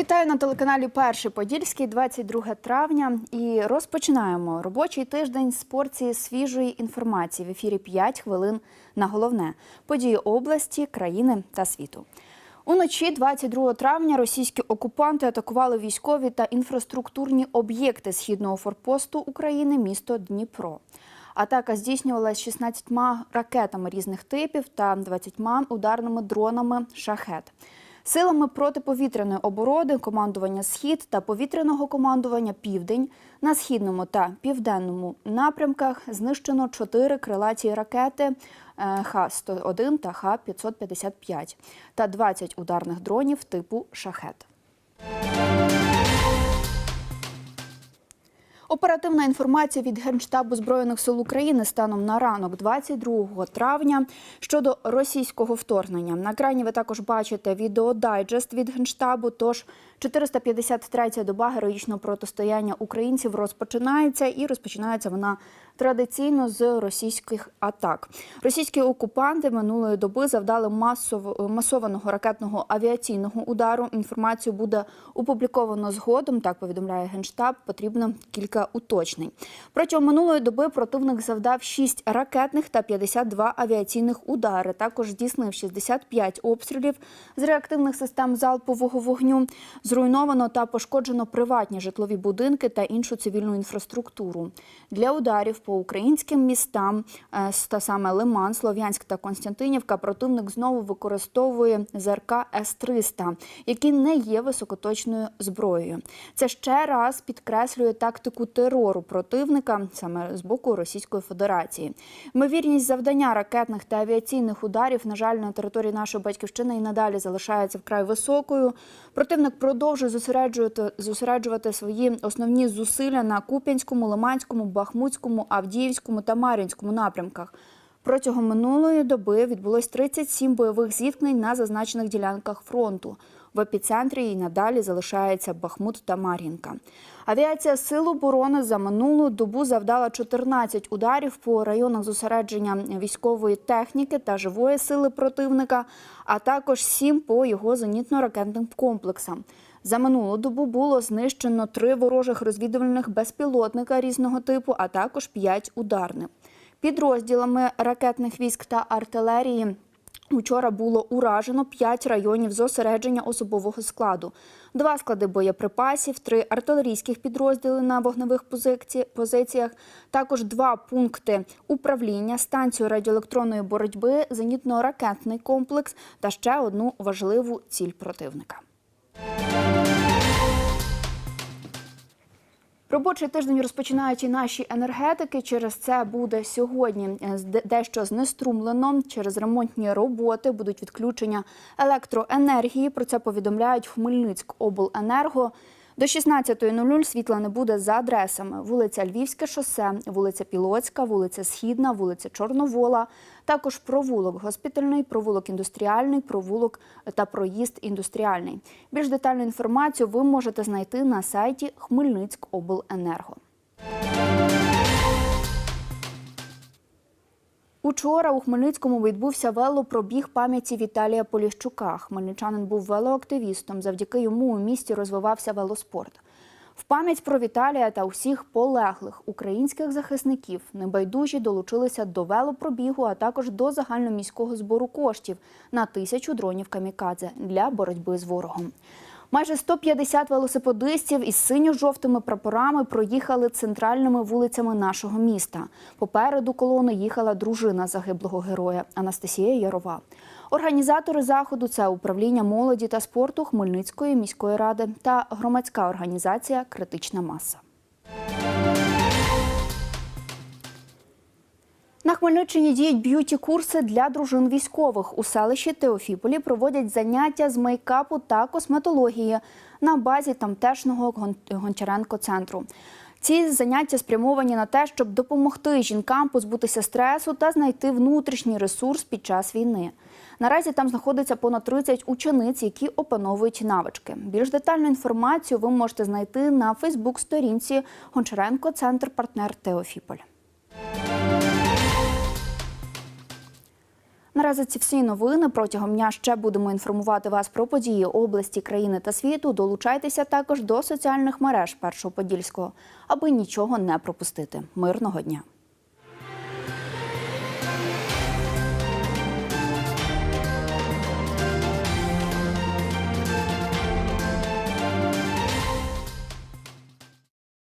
Вітаю на телеканалі Перший Подільський, 22 травня. І розпочинаємо робочий тиждень з порції свіжої інформації в ефірі 5 хвилин на головне події області, країни та світу. Уночі 22 травня російські окупанти атакували військові та інфраструктурні об'єкти східного форпосту України, місто Дніпро. Атака здійснювалася 16 ракетами різних типів та 20 ударними дронами шахет. Силами протиповітряної оборони, командування Схід та повітряного командування Південь на східному та південному напрямках знищено чотири крилаті ракети е, Х-101 та Х-555 та 20 ударних дронів типу шахет. Оперативна інформація від Генштабу Збройних сил України станом на ранок 22 травня щодо російського вторгнення. На екрані ви також бачите відеодайджест від Генштабу. Тож 453-я доба героїчного протистояння українців розпочинається і розпочинається вона традиційно з російських атак. Російські окупанти минулої доби завдали масово масованого ракетного авіаційного удару. Інформацію буде опубліковано згодом. Так повідомляє генштаб. Потрібно кілька уточнень. Протягом минулої доби противник завдав 6 ракетних та 52 авіаційних удари. Також здійснив 65 обстрілів з реактивних систем залпового вогню. Зруйновано та пошкоджено приватні житлові будинки та іншу цивільну інфраструктуру. Для ударів по українським містам е, та саме Лиман, Слов'янськ та Константинівка противник знову використовує ЗРК С-300, які не є високоточною зброєю. Це ще раз підкреслює тактику терору противника саме з боку Російської Федерації. Ймовірність завдання ракетних та авіаційних ударів, на жаль, на території нашої батьківщини і надалі залишається вкрай високою. Противник продовжує зосереджувати зосереджувати свої основні зусилля на Куп'янському, Лиманському, Бахмутському, Авдіївському та Мар'їнському напрямках. Протягом минулої доби відбулось 37 бойових зіткнень на зазначених ділянках фронту. В епіцентрі і надалі залишається Бахмут та Мар'їнка. Авіація Сил оборони за минулу добу завдала 14 ударів по районах зосередження військової техніки та живої сили противника, а також 7 по його зенітно-ракетним комплексам. За минулу добу було знищено три ворожих розвідувальних безпілотника різного типу, а також 5 ударних. Підрозділами ракетних військ та артилерії Учора було уражено 5 районів зосередження особового складу, два склади боєприпасів, три артилерійських підрозділи на вогневих позиціях, також два пункти управління, станцію радіоелектронної боротьби, зенітно-ракетний комплекс та ще одну важливу ціль противника. Робочий тиждень розпочинають і наші енергетики. Через це буде сьогодні е, дещо знеструмлено. Через ремонтні роботи будуть відключення електроенергії. Про це повідомляють в Хмельницькобленерго. До 16.00 світла не буде за адресами: вулиця Львівське шосе, вулиця Пілоцька, вулиця Східна, вулиця Чорновола, також провулок госпітальний, провулок індустріальний, провулок та проїзд індустріальний. Більш детальну інформацію ви можете знайти на сайті Хмельницькобленерго. Учора у Хмельницькому відбувся велопробіг пам'яті Віталія Поліщука. Хмельничанин був велоактивістом. Завдяки йому у місті розвивався велоспорт. В пам'ять про Віталія та усіх полеглих українських захисників небайдужі долучилися до велопробігу, а також до загальноміського збору коштів на тисячу дронів камікадзе для боротьби з ворогом. Майже 150 велосипедистів із синьо-жовтими прапорами проїхали центральними вулицями нашого міста. Попереду колони їхала дружина загиблого героя Анастасія Ярова. Організатори заходу це управління молоді та спорту Хмельницької міської ради та громадська організація Критична маса. Хмельниччині діють б'юті-курси для дружин військових. У селищі Теофіполі проводять заняття з мейкапу та косметології на базі тамтешнього Гон- Гончаренко-центру. Ці заняття спрямовані на те, щоб допомогти жінкам позбутися стресу та знайти внутрішній ресурс під час війни. Наразі там знаходиться понад 30 учениць, які опановують навички. Більш детальну інформацію ви можете знайти на Фейсбук-сторінці Гончаренко Центр партнер Теофіполь. Наразі ці всі новини протягом дня ще будемо інформувати вас про події області, країни та світу. Долучайтеся також до соціальних мереж Першого Подільського, аби нічого не пропустити. Мирного дня.